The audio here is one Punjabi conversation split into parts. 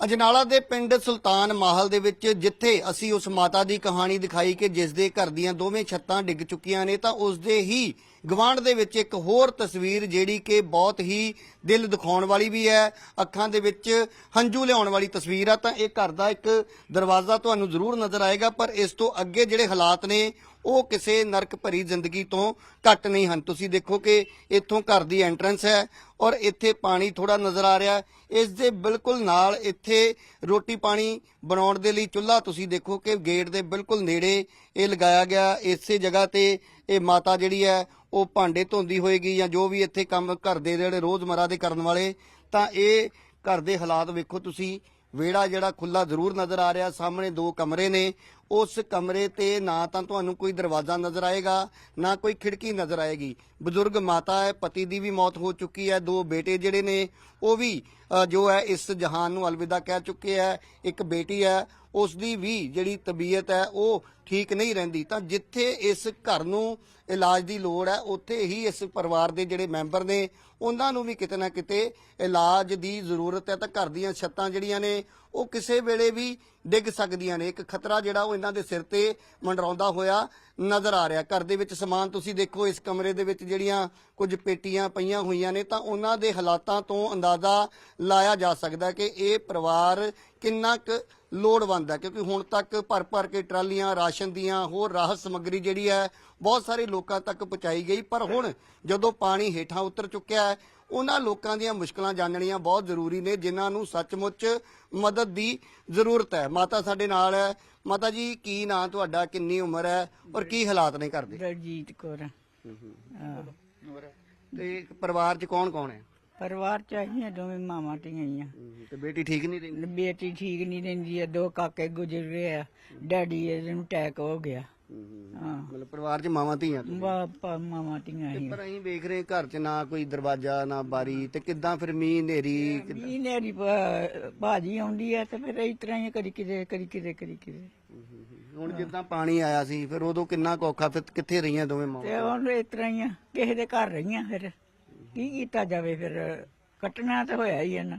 ਅਜਨਾਲਾ ਦੇ ਪਿੰਡ ਸੁਲਤਾਨ ਮਾਹਲ ਦੇ ਵਿੱਚ ਜਿੱਥੇ ਅਸੀਂ ਉਸ ਮਾਤਾ ਦੀ ਕਹਾਣੀ ਦਿਖਾਈ ਕਿ ਜਿਸ ਦੇ ਘਰ ਦੀਆਂ ਦੋਵੇਂ ਛੱਤਾਂ ਡਿੱਗ ਚੁੱਕੀਆਂ ਨੇ ਤਾਂ ਉਸ ਦੇ ਹੀ ਗਵਾਂਢ ਦੇ ਵਿੱਚ ਇੱਕ ਹੋਰ ਤਸਵੀਰ ਜਿਹੜੀ ਕਿ ਬਹੁਤ ਹੀ ਦਿਲ ਦਿਖਾਉਣ ਵਾਲੀ ਵੀ ਹੈ। ਅੱਖਾਂ ਦੇ ਵਿੱਚ ਹੰਝੂ ਲਿਆਉਣ ਵਾਲੀ ਤਸਵੀਰ ਆ। ਤਾਂ ਇਹ ਘਰ ਦਾ ਇੱਕ ਦਰਵਾਜ਼ਾ ਤੁਹਾਨੂੰ ਜ਼ਰੂਰ ਨਜ਼ਰ ਆਏਗਾ, ਪਰ ਇਸ ਤੋਂ ਅੱਗੇ ਜਿਹੜੇ ਹਾਲਾਤ ਨੇ, ਉਹ ਕਿਸੇ ਨਰਕ ਭਰੀ ਜ਼ਿੰਦਗੀ ਤੋਂ ਘੱਟ ਨਹੀਂ ਹਨ। ਤੁਸੀਂ ਦੇਖੋ ਕਿ ਇੱਥੋਂ ਘਰ ਦੀ ਐਂਟਰੈਂਸ ਹੈ ਔਰ ਇੱਥੇ ਪਾਣੀ ਥੋੜਾ ਨਜ਼ਰ ਆ ਰਿਹਾ। ਇਸ ਦੇ ਬਿਲਕੁਲ ਨਾਲ ਇੱਥੇ ਰੋਟੀ ਪਾਣੀ ਬਣਾਉਣ ਦੇ ਲਈ ਚੁੱਲ੍ਹਾ, ਤੁਸੀਂ ਦੇਖੋ ਕਿ ਗੇਟ ਦੇ ਬਿਲਕੁਲ ਨੇੜੇ ਇਹ ਲਗਾਇਆ ਗਿਆ ਇਸੇ ਜਗ੍ਹਾ ਤੇ ਇਹ ਮਾਤਾ ਜਿਹੜੀ ਹੈ, ਉਹ ਭਾਂਡੇ ਧੋਂਦੀ ਹੋਏਗੀ ਜਾਂ ਜੋ ਵੀ ਇੱਥੇ ਕੰਮ ਘਰ ਦੇ ਜਿਹੜੇ ਰੋਜ਼ਮਰਾ ਦੇ ਕਰਨ ਵਾਲੇ, ਤਾਂ ਇਹ ਘਰ ਦੇ ਹਾਲਾਤ ਵੇਖੋ ਤੁਸੀਂ। ਵਿਹੜਾ ਜਿਹੜਾ ਖੁੱਲਾ ਜ਼ਰੂਰ ਨਜ਼ਰ ਆ ਰਿਹਾ, ਸਾਹਮਣੇ ਦੋ ਕਮਰੇ ਨੇ। ਉਸ ਕਮਰੇ ਤੇ ਨਾ ਤਾਂ ਤੁਹਾਨੂੰ ਕੋਈ ਦਰਵਾਜ਼ਾ ਨਜ਼ਰ ਆਏਗਾ, ਨਾ ਕੋਈ ਖਿੜਕੀ ਨਜ਼ਰ ਆਏਗੀ। ਬਜ਼ੁਰਗ ਮਾਤਾ ਹੈ, ਪਤੀ ਦੀ ਵੀ ਮੌਤ ਹੋ ਚੁੱਕੀ ਹੈ, ਦੋ ਬੇਟੇ ਜਿਹੜੇ ਨੇ, ਉਹ ਵੀ ਜੋ ਹੈ ਇਸ ਜਹਾਨ ਨੂੰ ਅਲਵਿਦਾ ਕਹਿ ਚੁੱਕੇ ਹੈ, ਇੱਕ ਬੇਟੀ ਹੈ, ਉਸ ਦੀ ਵੀ ਜਿਹੜੀ ਤਬੀਅਤ ਹੈ, ਉਹ ਠੀਕ ਨਹੀਂ ਰਹਿੰਦੀ। ਤਾਂ ਜਿੱਥੇ ਇਸ ਘਰ ਨੂੰ ਇਲਾਜ ਦੀ ਲੋੜ ਹੈ, ਉੱਥੇ ਹੀ ਇਸ ਪਰਿਵਾਰ ਦੇ ਜਿਹੜੇ ਮੈਂਬਰ ਨੇ, ਉਹਨਾਂ ਨੂੰ ਵੀ ਕਿਤੇ ਨਾ ਕਿਤੇ ਇਲਾਜ ਦੀ ਜ਼ਰੂਰਤ ਹੈ। ਤਾਂ ਘਰ ਦੀਆਂ ਛੱਤਾਂ ਜਿਹੜੀਆਂ ਨੇ, ਉਹ ਕਿਸੇ ਵੇਲੇ ਵੀ ਡਿੱਗ ਸਕਦੀਆਂ ਨੇ। ਇੱਕ ਖਤਰਾ ਜਿਹੜਾ ਉਹ ਇਹਨਾਂ ਦੇ ਸਿਰ ਤੇ ਮੰਡਰਾਉਂਦਾ ਹੋਇਆ ਨਜ਼ਰ ਆ ਰਿਹਾ। ਘਰ ਦੇ ਵਿੱਚ ਸਮਾਨ ਤੁਸੀਂ ਦੇਖੋ, ਇਸ ਕਮਰੇ ਦੇ ਵਿੱਚ ਜਿਹੜੀਆਂ ਕੁਝ ਪੇਟੀਆਂ ਪਈਆਂ ਹੋਈਆਂ ਨੇ, ਤਾਂ ਉਹਨਾਂ ਦੇ ਹਾਲਾਤਾਂ ਤੋਂ ਅੰਦਾਜ਼ਾ ਲਾਇਆ ਜਾ ਸਕਦਾ ਕਿ ਇਹ ਪਰਿਵਾਰ ਕਿੰਨਾ ਕੁ ਲੋੜਵੰਦ ਹੈ, ਕਿਉਂਕਿ ਹੁਣ ਤੱਕ ਭਰ ਭਰ ਕੇ ਟਰਾਲੀਆਂ, ਰਾਸ਼ਨ ਦੀਆਂ ਹੋਰ ਰਾਹਤ ਸਮੱਗਰੀ ਜਿਹੜੀ ਹੈ, ਬਹੁਤ ਸਾਰੇ ਲੋਕਾਂ ਤੱਕ ਪਹੁੰਚਾਈ ਗਈ। ਪਰ ਹੁਣ ਜਦੋਂ ਪਾਣੀ ਹੇਠਾਂ ਉਤਰ ਚੁੱਕਿਆ ਹੈ, ਉਹਨਾਂ ਲੋਕਾਂ ਦੀਆਂ ਮੁਸ਼ਕਲਾਂ ਜਾਣਨੀਆਂ ਬਹੁਤ ਜ਼ਰੂਰੀ ਨੇ, ਜਿਨ੍ਹਾਂ ਨੂੰ ਸੱਚਮੁੱਚ ਮਦਦ ਦੀ ਜ਼ਰੂਰਤ ਹੈ। ਮਾਤਾ ਸਾਡੇ ਨਾਲ ਹੈ ਮਾਤਾ ਜੀ ਕੀ ਨਾਂ ਤੁਹਾਡਾ? ਕਿੰਨੀ ਉਮਰ ਹੈ? ਔਰ ਕੀ ਹਾਲਾਤ ਨੇ ਘਰ ਦੇ? ਦਲਜੀਤ ਕੌਰ। ਹਾਂ। ਤੇ ਪਰਿਵਾਰ 'ਚ ਕੌਣ ਕੌਣ ਹੈ? ਪਰਿਵਾਰ ਚ ਆਈਆਂ ਦੋਵੇਂ ਮਾਵਾਂ ਧੀਆਂ ਹੀ ਆ ਤੇ ਬੇਟੀ ਠੀਕ ਨਹੀਂ ਰਹਿੰਦੀ? ਬੇਟੀ ਠੀਕ ਨਹੀਂ ਰਹਿੰਦੀ ਆ ਦੋ ਕਾਕੇ ਗੁਜ਼ਰ ਗਏ ਆ। ਡੈਡੀ ਇਹਦੇ ਨੂੰ ਅਟੈਕ ਹੋ ਗਿਆ। ਮਤਲਬ ਪਰਿਵਾਰ 'ਚ ਮਾਵਾਂ ਧੀਆਂ ਤੁਸੀਂ। ਬਾਪਾ ਮਾਵਾਂ ਧੀਆਂ ਹੀ। ਪਰ ਅਸੀਂ ਵੇਖ ਰਹੇ ਘਰ 'ਚ ਨਾ ਕੋਈ ਦਰਵਾਜ਼ਾ ਨਾ ਬਾਰੀ ਤੇ ਕਿੱਦਾਂ ਫਿਰ ਮੀਂਹ ਹਨੇਰੀ ਵੀ ਨੇਰੀ ਬਾਜੀ ਆਉਂਦੀ ਆ ਤੇ ਫਿਰ ਇਸ ਤਰ੍ਹਾਂ ਹੀ ਕਦੀ ਕਿਤੇ ਕਦੀ ਕਿਤੇ ਕਦੀ ਕਿਤੇ। ਹੁਣ ਜਿੱਦਾਂ ਪਾਣੀ ਆਇਆ ਸੀ ਫਿਰ ਉਦੋਂ ਕਿੰਨਾ ਕੁ ਔਖਾ ਫਿਰ ਕਿੱਥੇ ਰਹੀਆਂ ਦੋਵੇਂ ਮਾਵਾਂ? ਤੇ ਹੁਣ ਇਸ ਤਰ੍ਹਾਂ ਹੀ ਆ ਕਿਸੇ ਦੇ ਘਰ ਰਹੀਆਂ ਫਿਰ। ਕੀ ਕੀਤਾ ਜਾਵੇ ਫਿਰ? ਕੱਟਣਾ ਤਾਂ ਹੋਇਆ ਹੀ ਆ ਨਾ।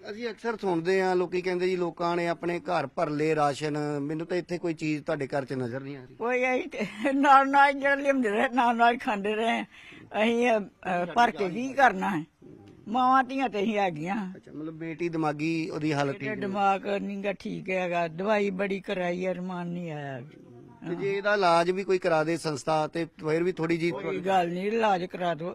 ਅਸੀਂ ਅਕਸਰ ਸੁਣਦੇ ਆ ਲੋਕੀ ਕਹਿੰਦੇ ਜੀ ਲੋਕਾਂ ਨੇ ਆਪਣੇ ਘਰ ਭਰ ਲਏ ਰਾਸ਼ਨ। ਮੈਨੂੰ ਤਾਂ ਇੱਥੇ ਕੋਈ ਚੀਜ਼ ਤੁਹਾਡੇ ਘਰ 'ਚ ਨਜ਼ਰ ਨਹੀਂ ਆ ਰਹੀ। ਕੋਈ ਤੇ ਨਾਲ ਨਾਲ ਜਿਹੜਾ ਲਿਆਉਂਦੇ ਰਹੇ ਨਾਲ ਨਾਲ ਖਾਂਦੇ ਰਹੇ। ਅਸੀਂ ਅਹ, ਭਰ ਕੇ ਕੀ ਕਰਨਾ ਹੈ? ਮਾਵਾਂ ਧੀਆਂ ਤੇ ਹੀ ਹੈਗੀਆਂ। ਅੱਛਾ ਮਤਲਬ ਬੇਟੀ ਦਿਮਾਗੀ ਉਹਦੀ ਹਾਲਤ ਤੇ ਠੀਕ ਦਿਮਾਗ ਨਹੀਂਗਾ ਠੀਕ ਹੈਗਾ। ਦਵਾਈ ਬੜੀ ਕਰਾਈ ਹੈ ਰਮਾਨ ਨਹੀਂ ਆਇਆ। ਤੇ ਜੇ ਇਹਦਾ ਇਲਾਜ ਵੀ ਕੋਈ ਕਰਾ ਦੇ ਸੰਸਥਾ ਤੇ ਫਿਰ ਵੀ ਥੋੜੀ ਜੀ ਕੋਈ ਗੱਲ ਨਹੀਂ ਇਲਾਜ ਕਰਾ ਦੋ।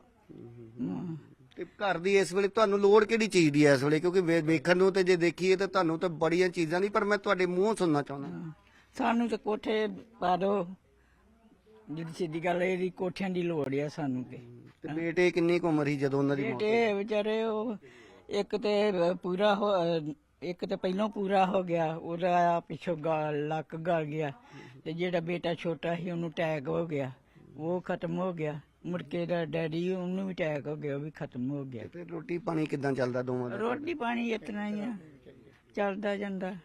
ਤੇ ਘਰ ਦੀ ਇਸ ਵੇਲੇ ਤੁਹਾਨੂੰ ਲੋੜ ਕਿਹੜੀ ਚੀਜ਼ ਦੀ ਹੈ ਇਸ ਵੇਲੇ? ਕਿਉਂਕਿ ਵੇ- ਵੇਖਣ ਨੂੰ ਤੇ ਜੇ ਦੇਖੀਏ ਤਾਂ ਤੁਹਾਨੂੰ ਤਾਂ ਬੜੀਆਂ ਚੀਜ਼ਾਂ ਨਹੀਂ ਪਰ ਮੈਂ ਤੁਹਾਡੇ ਮੂੰਹੋਂ ਸੁਣਨਾ ਚਾਹੁੰਦਾ। ਸਾਨੂੰ ਤੇ ਕੋਠੇ ਪਾ ਦੋ। ਜਿਹੜੀ ਸਿੱਧੀ ਗੱਲ ਹੈ, ਇਹਦੀ ਕੋਠਿਆਂ ਦੀ ਲੋੜ ਆ ਸਾਨੂੰ ਤੇ। ਤੇ ਬੇਟੇ ਕਿੰਨੀ ਕੁ ਉਮਰ ਸੀ ਜਦੋਂ ਉਹਨਾਂ ਦੀ ਮੌਤ ਬੇਟੇ ਵਿਚਾਰੇ ਉਹ ਇੱਕ ਤੇ ਪੂਰਾ ਹੋ ਇੱਕ ਤੇ ਪਹਿਲਾਂ ਪੂਰਾ ਹੋ ਗਿਆ ਉਹਦਾ ਪਿੱਛੋਂ ਗਲ ਲੱਕ ਗਲ ਗਿਆ ਤੇ ਜਿਹੜਾ ਬੇਟਾ ਛੋਟਾ ਸੀ ਉਹਨੂੰ ਅਟੈਕ ਹੋ ਗਿਆ ਉਹ ਖਤਮ ਹੋ ਗਿਆ। ਮੁੜ ਕੇ ਦਾ ਡੈਡੀ ਉਹਨੂੰ ਵੀ ਅਟੈਕ ਹੋ ਗਿਆ ਉਹ ਵੀ ਖਤਮ ਹੋ ਗਿਆ। ਫਿਰ ਰੋਟੀ ਪਾਣੀ ਕਿਦਾਂ ਚੱਲਦਾ ਦੋਵਾਂ ਦਾ? ਰੋਟੀ ਪਾਣੀ ਇਤਨਾ ਹੀ ਆ ਚੱਲਦਾ ਜਾਂਦਾ।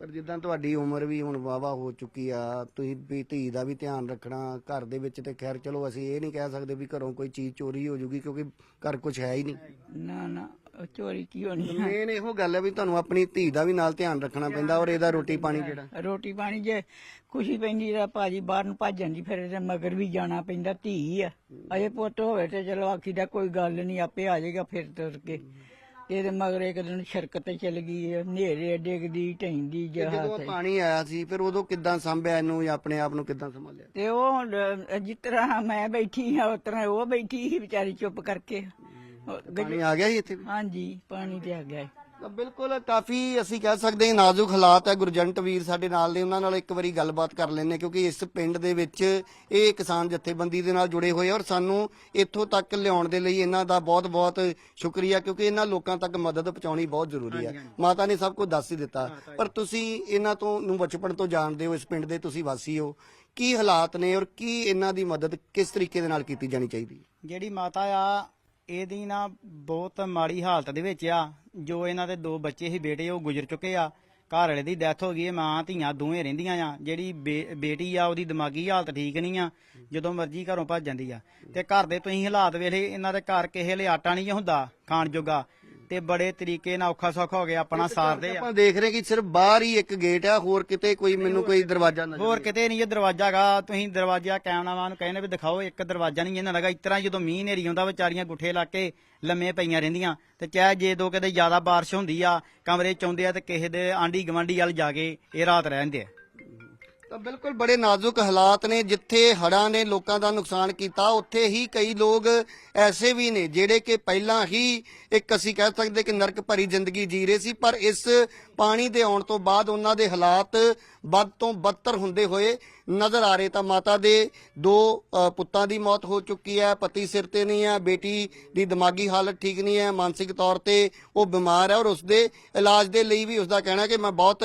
ਪਰ ਜਿੱਦਾਂ ਤੁਹਾਡੀ ਉਮਰ ਵੀ ਹੁਣ ਵਾਵਾ ਹੋ ਚੁੱਕੀ ਆ ਤੁਸੀਂ ਵੀ ਧੀ ਦਾ ਵੀ ਧਿਆਨ ਰੱਖਣਾ ਘਰ ਦੇ ਵਿੱਚ ਤੇ ਖੈਰ ਚਲੋ ਅਸੀਂ ਇਹ ਨਹੀਂ ਕਹਿ ਸਕਦੇ ਵੀ ਘਰੋਂ ਕੋਈ ਚੀਜ਼ ਚੋਰੀ ਹੋ ਜੂਗੀ ਕਿਉਂਕਿ ਘਰ ਕੁਝ ਹੈ ਹੀ ਨਹੀਂ। ਨਾ ਨਾ ਉਹ ਚੋਰੀ ਕੀ ਹੋਣੀ ਆ? ਮੇਨ ਇਹੋ ਗੱਲ ਹੈ ਵੀ ਤੁਹਾਨੂੰ ਆਪਣੀ ਧੀ ਦਾ ਵੀ ਨਾਲ ਧਿਆਨ ਰੱਖਣਾ ਪੈਂਦਾ ਔਰ ਇਹਦਾ ਰੋਟੀ ਪਾਣੀ ਜਿਹੜਾ। ਰੋਟੀ ਪਾਣੀ ਜੇ ਖੁਸ਼ੀ ਪੈਂਦੀ ਤਾਂ ਭਾਜੀ ਬਾਹਰ ਨੂੰ ਭੱਜ ਜਾਂਦੀ ਫਿਰ ਇਹਦੇ ਮਗਰ ਵੀ ਜਾਣਾ ਪੈਂਦਾ ਧੀ ਆ। ਅਜੇ ਪੁੱਤ ਹੋਵੇ ਤੇ ਚਲੋ ਆਖੀ ਦਾ ਕੋਈ ਗੱਲ ਨਹੀਂ ਆਪੇ ਆ ਜਾਏਗਾ ਫਿਰ ਤੁਰ ਕੇ। ਇਹਦੇ ਮਗਰ ਇੱਕ ਦਿਨ ਸ਼ਰਕਤ ਤੇ ਚਲ ਗਈ ਹਨੇਰੇ ਡਿੱਗਦੀ ਢੈਂਦੀ ਜਦੋਂ ਪਾਣੀ ਆਇਆ ਸੀ ਫਿਰ ਉਦੋਂ ਕਿੱਦਾਂ ਸੰਭਿਆ ਇਹਨੂੰ ਜਾਂ ਆਪਣੇ ਆਪ ਨੂੰ ਕਿੱਦਾਂ ਸੰਭਾਲਿਆ ਤੇ ਉਹ ਹੁਣ, ਅਹ, ਜਿਸ ਤਰ੍ਹਾਂ ਮੈਂ ਬੈਠੀ ਹਾਂ ਉਸ ਤਰ੍ਹਾਂ ਉਹ ਬੈਠੀ ਸੀ ਵਿਚਾਰੀ ਚੁੱਪ ਕਰਕੇ ਉਹ ਗ- ਪਾਣੀ ਆ ਗਿਆ ਸੀ ਇੱਥੇ ਵੀ? ਹਾਂਜੀ ਪਾਣੀ ਤੇ ਆ ਗਿਆ ਸੀ। ਤਾਂ ਬਿਲਕੁਲ ਕਾਫੀ ਅਸੀਂ ਕਹਿ ਸਕਦੇ ਹਾਂ ਨਾਜ਼ੁਕ ਹਾਲਾਤ ਹੈ। ਗੁਰਜੰਟ ਵੀਰ ਸਾਡੇ ਨਾਲ ਨੇ ਉਹਨਾਂ ਨਾਲ ਇੱਕ ਵਾਰੀ ਗੱਲਬਾਤ ਕਰ ਲੈਣੇ ਕਿਉਂਕਿ ਇਸ ਪਿੰਡ ਦੇ ਵਿੱਚ ਇਹ ਕਿਸਾਨ ਜਥੇਬੰਦੀ ਦੇ ਨਾਲ ਜੁੜੇ ਹੋਏ ਔਰ ਸਾਨੂੰ ਇੱਥੋਂ ਤੱਕ ਲਿਆਉਣ ਦੇ ਲਈ ਇਹਨਾਂ ਦਾ ਬਹੁਤ-ਬਹੁਤ ਸ਼ੁਕਰੀਆ ਕਿਉਂਕਿ ਇਹਨਾਂ ਲੋਕਾਂ ਤੱਕ ਮਦਦ ਪਹੁੰਚਾਉਣੀ ਬਹੁਤ ਜ਼ਰੂਰੀ ਹੈ। ਮਾਤਾ ਨੇ ਸਭ ਕੁਝ ਦੱਸ ਹੀ ਦਿੱਤਾ। ਪਰ ਤੁਸੀਂ ਇਹਨਾਂ ਤੋਂ ਨੂੰ ਬਚਪਨ ਤੋਂ ਜਾਣਦੇ ਹੋ ਇਸ ਪਿੰਡ ਦੇ ਤੁਸੀਂ ਵਾਸੀ ਹੋ। ਕੀ ਹਾਲਾਤ ਨੇ ਔਰ ਕੀ ਇਹਨਾਂ ਦੀ ਮਦਦ ਕਿਸ ਤਰੀਕੇ ਦੇ ਨਾਲ ਕੀਤੀ ਜਾਣੀ ਚਾਹੀਦੀ? ਜਿਹੜੀ ਮਾਤਾ ਆ ਇਹਦੀ ਨਾ ਬਹੁਤ ਮਾੜੀ ਹਾਲਤ ਦੇ ਵਿੱਚ ਆ। ਜੋ ਇਹਨਾਂ ਦੇ ਦੋ ਬੱਚੇ ਸੀ ਬੇਟੇ, ਉਹ ਗੁਜ਼ਰ ਚੁੱਕੇ ਆ। ਘਰ ਵਾਲੇ ਦੀ ਡੈਥ ਹੋ ਗਈ ਹੈ ਮਾਂ ਧੀਆਂ ਦੋਵੇਂ ਰਹਿੰਦੀਆਂ ਆ। ਜਿਹੜੀ ਬੇ- ਬੇਟੀ ਆ, ਉਹਦੀ ਦਿਮਾਗੀ ਹਾਲਤ ਠੀਕ ਨਹੀਂ ਆ। ਜਦੋਂ ਮਰਜ਼ੀ ਘਰੋਂ ਭੱਜ ਜਾਂਦੀ ਆ। ਤੇ ਘਰ ਦੇ ਤੁਸੀਂ ਹਾਲਾਤ ਵੇਲੇ ਇਹਨਾਂ ਦੇ ਘਰ ਕਿਸੇ ਲਈ ਆਟਾ ਨਹੀਂ ਹੁੰਦਾ ਖਾਣ ਜੋਗਾ। ਤੇ ਬੜੇ ਤਰੀਕੇ ਨਾਲ ਔਖਾ ਸੌਖਾ ਹੋ ਗਿਆ ਆਪਣਾ ਸਾਰਦੇ ਆ। ਆਪਾਂ ਦੇਖ ਰਹੇ ਕਿ ਸਿਰਫ ਬਾਹਰ ਹੀ ਇੱਕ ਗੇਟ ਆ ਹੋਰ ਕਿਤੇ ਕੋਈ ਮੈਨੂੰ ਕੋਈ ਦਰਵਾਜ਼ਾ ਨਜ਼ਰ ਹੋਰ ਕਿਤੇ ਨਹੀਂ ਇਹ ਦਰਵਾਜ਼ਾ ਗਾ ਤੁਸੀਂ ਦਰਵਾਜ਼ਾ ਕੈਮਰਾਮਾਨ ਨੂੰ ਕਹਿੰਦੇ ਵੀ ਦਿਖਾਓ ਇੱਕ ਦਰਵਾਜ਼ਾ ਨਹੀਂ ਇਹਨਾਂ ਲਗਾ ਇਸ ਤਰ੍ਹਾਂ ਜਦੋਂ ਮੀਂਹ ਨੇਰੀ ਆਉਂਦਾ ਵਿਚਾਰੀਆਂ ਗੁੱਠੇ ਲਾ ਕੇ ਲੰਮੇ ਪਈਆਂ ਰਹਿੰਦੀਆਂ। ਤੇ ਚਾਹੇ ਜੇ ਦੋ ਕਿਤੇ ਜ਼ਿਆਦਾ ਬਾਰਿਸ਼ ਹੁੰਦੀ ਆ ਕਮਰੇ ਚ ਆਉਂਦੇ ਆ ਤੇ ਕਿਸੇ ਦੇ ਆਂਢੀ ਗਵਾਂਢੀ ਵੱਲ ਜਾ ਕੇ ਇਹ ਰਾਤ ਰਹਿੰਦੇ ਆ। ਤਾਂ ਬਿਲਕੁਲ ਬੜੇ ਨਾਜ਼ੁਕ ਹਾਲਾਤ ਨੇ, ਜਿੱਥੇ ਹੜਾਂ ਨੇ ਲੋਕਾਂ ਦਾ ਨੁਕਸਾਨ ਕੀਤਾ, ਉੱਥੇ ਹੀ ਕਈ ਲੋਕ ਐਸੇ ਵੀ ਨੇ, ਜਿਹੜੇ ਕਿ ਪਹਿਲਾਂ ਹੀ ਇੱਕ ਅਸੀਂ ਕਹਿ ਸਕਦੇ ਕਿ ਨਰਕ ਭਰੀ ਜ਼ਿੰਦਗੀ ਜੀ ਰਹੇ ਸੀ, ਪਰ ਇਸ ਪਾਣੀ ਦੇ ਆਉਣ ਤੋਂ ਬਾਅਦ ਉਹਨਾਂ ਦੇ ਹਾਲਾਤ ਵੱਧ ਤੋਂ ਬਦਤਰ ਹੁੰਦੇ ਹੋਏ ਨਜ਼ਰ ਆ ਰਹੇ ਤਾਂ ਮਾਤਾ ਦੇ ਦੋ ਪੁੱਤਾਂ ਦੀ ਮੌਤ ਹੋ ਚੁੱਕੀ ਹੈ, ਪਤੀ ਸਿਰ ਤੇ ਨਹੀਂ ਹੈ, ਬੇਟੀ ਦੀ ਦਿਮਾਗੀ ਹਾਲਤ ਠੀਕ ਨਹੀਂ ਹੈ, ਮਾਨਸਿਕ ਤੌਰ ਤੇ ਉਹ ਬਿਮਾਰ ਹੈ ਔਰ ਉਸਦੇ ਇਲਾਜ ਦੇ ਲਈ ਵੀ ਉਸਦਾ ਕਹਿਣਾ ਕਿ ਮੈਂ ਬਹੁਤ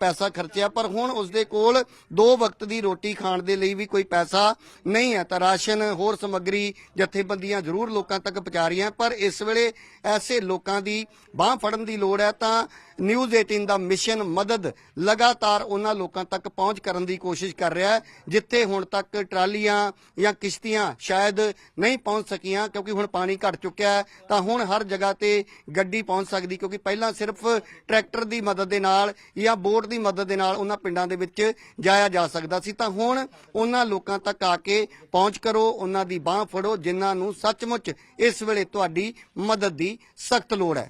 ਪੈਸਾ ਖਰਚਿਆ, ਪਰ ਹੁਣ ਉਸਦੇ ਕੋਲ ਦੋ ਵਕਤ ਦੀ ਰੋਟੀ ਖਾਣ ਦੇ ਲਈ ਵੀ ਕੋਈ ਪੈਸਾ ਨਹੀਂ ਹੈ। ਤਾਂ ਰਾਸ਼ਨ, ਹੋਰ ਸਮੱਗਰੀ, ਜਥੇਬੰਦੀਆਂ ਜ਼ਰੂਰ ਲੋਕਾਂ ਤੱਕ ਪਹੁੰਚਾ ਰਹੀਆਂ ਪਰ ਇਸ ਵੇਲੇ ਐਸੇ ਲੋਕਾਂ ਦੀ ਬਾਹ ਫੜਨ ਦੀ ਲੋੜ ਹੈ ਤਾਂ ਨਿਊਜ਼ 18 ਦਾ ਮਿਸ਼ਨ ਮਦਦ ਲਗਾਤਾਰ ਉਹਨਾਂ ਲੋਕਾਂ ਤੱਕ ਪਹੁੰਚ ਕਰਨ ਦੀ ਕੋਸ਼ਿਸ਼ ਕਰ ਕਰ ਰਿਹਾ ਹੈ, ਜਿੱਥੇ ਹੁਣ ਤੱਕ ਟਰਾਲੀਆਂ ਜਾਂ ਕਿਸ਼ਤੀਆਂ ਸ਼ਾਇਦ ਨਹੀਂ ਪਹੁੰਚ ਸਕੀਆਂ, ਕਿਉਂਕਿ ਹੁਣ ਪਾਣੀ ਘਟ ਚੁੱਕਿਆ ਹੈ, ਤਾਂ ਹੁਣ ਹਰ ਜਗ੍ਹਾ ਤੇ ਗੱਡੀ ਪਹੁੰਚ ਸਕਦੀ, ਕਿਉਂਕਿ ਪਹਿਲਾਂ ਸਿਰਫ ਟਰੈਕਟਰ ਦੀ ਮਦਦ ਦੇ ਨਾਲ ਜਾਂ ਬੋਟ ਦੀ ਮਦਦ ਦੇ ਨਾਲ ਉਹਨਾਂ ਪਿੰਡਾਂ ਦੇ ਵਿੱਚ ਜਾਇਆ ਜਾ ਸਕਦਾ ਸੀ। ਤਾਂ ਹੁਣ ਉਹਨਾਂ ਲੋਕਾਂ ਤੱਕ ਆ ਕੇ ਪਹੁੰਚ ਕਰੋ, ਉਹਨਾਂ ਦੀ ਬਾਹ ਫੜੋ, ਜਿਨ੍ਹਾਂ ਨੂੰ ਸੱਚਮੁੱਚ ਇਸ ਵੇਲੇ ਤੁਹਾਡੀ ਮਦਦ ਦੀ ਸਖਤ ਲੋੜ ਹੈ।